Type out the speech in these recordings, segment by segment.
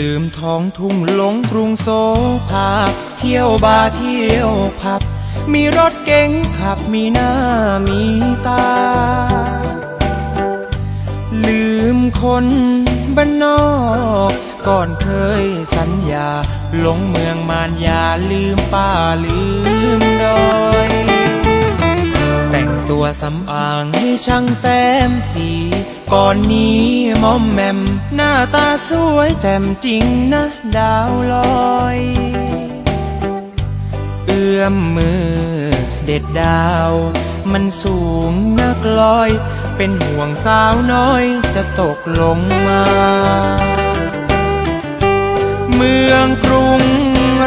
ลืมท้องทุ่งหลงกรุงโซภาเที่ยวบาเที่ยวผับ มีรถเก๋งขับมีหน้ามีตา ลืมคนบ้านนอก ก่อนเคยสัญญาลงเมืองมารยาลืมป่าลืมดอยแต่งตัวสำอางให้ช่างแต้มสี ก่อนนี้มอมแมม หน้าตาสวยแจ่มจริงนะ ดาวลอย เอื้อมมือเด็ดดาว มันสูงนักลอย เป็นห่วงสาวน้อยจะตกลงมา เมืองกรุง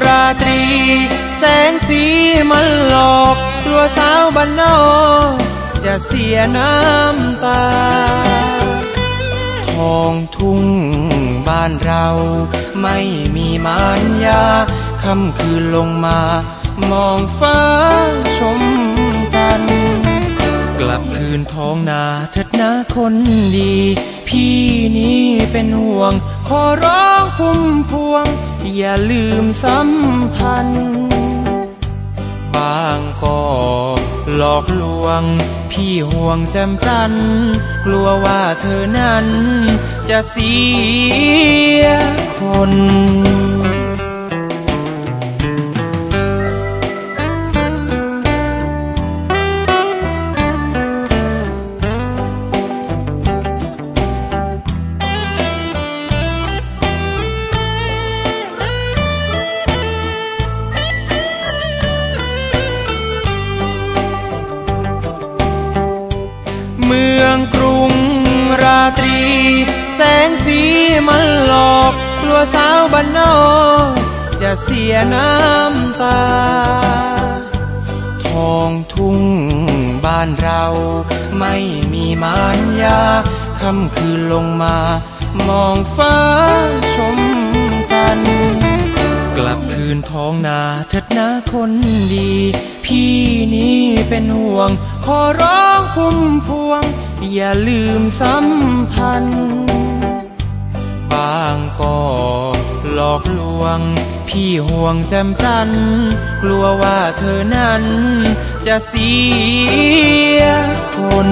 ราตรี แสงสีมันหลอกกลัวสาวบ้านนอก จะเสียน้ำตา ทองทุ่งบ้านเรา ไม่มีมารยาค่ำคืนลงมา มองฟ้าชมจันทร์กลับคืนท้องนาเถิดนะคนดี พี่นี้เป็นห่วง ขอร้องพุ่มพวง อย่าลืมสัมพันธ์ บางก็ หลอกลวง พี่ห่วงจำจัน กลัวว่าเธอนั้น จะเสียคน เมืองกรุงราตรี แสงสีมันหลอกกลัวสาวบ้านนอกจะเสียน้ำตาทองทุ่งบ้านเราไม่มีมารยาค่ำคืนลงมามองฟ้าชมจันทร์กลับ นท้องนาเถิดนะคนดี พี่นี้เป็นห่วง ขอร้องพุ่มพวง อย่าลืมสัมพันธ์บางก็หลอกลวง พี่ห่วงแจมจัน กลัวว่าเธอนั้น จะเสียคน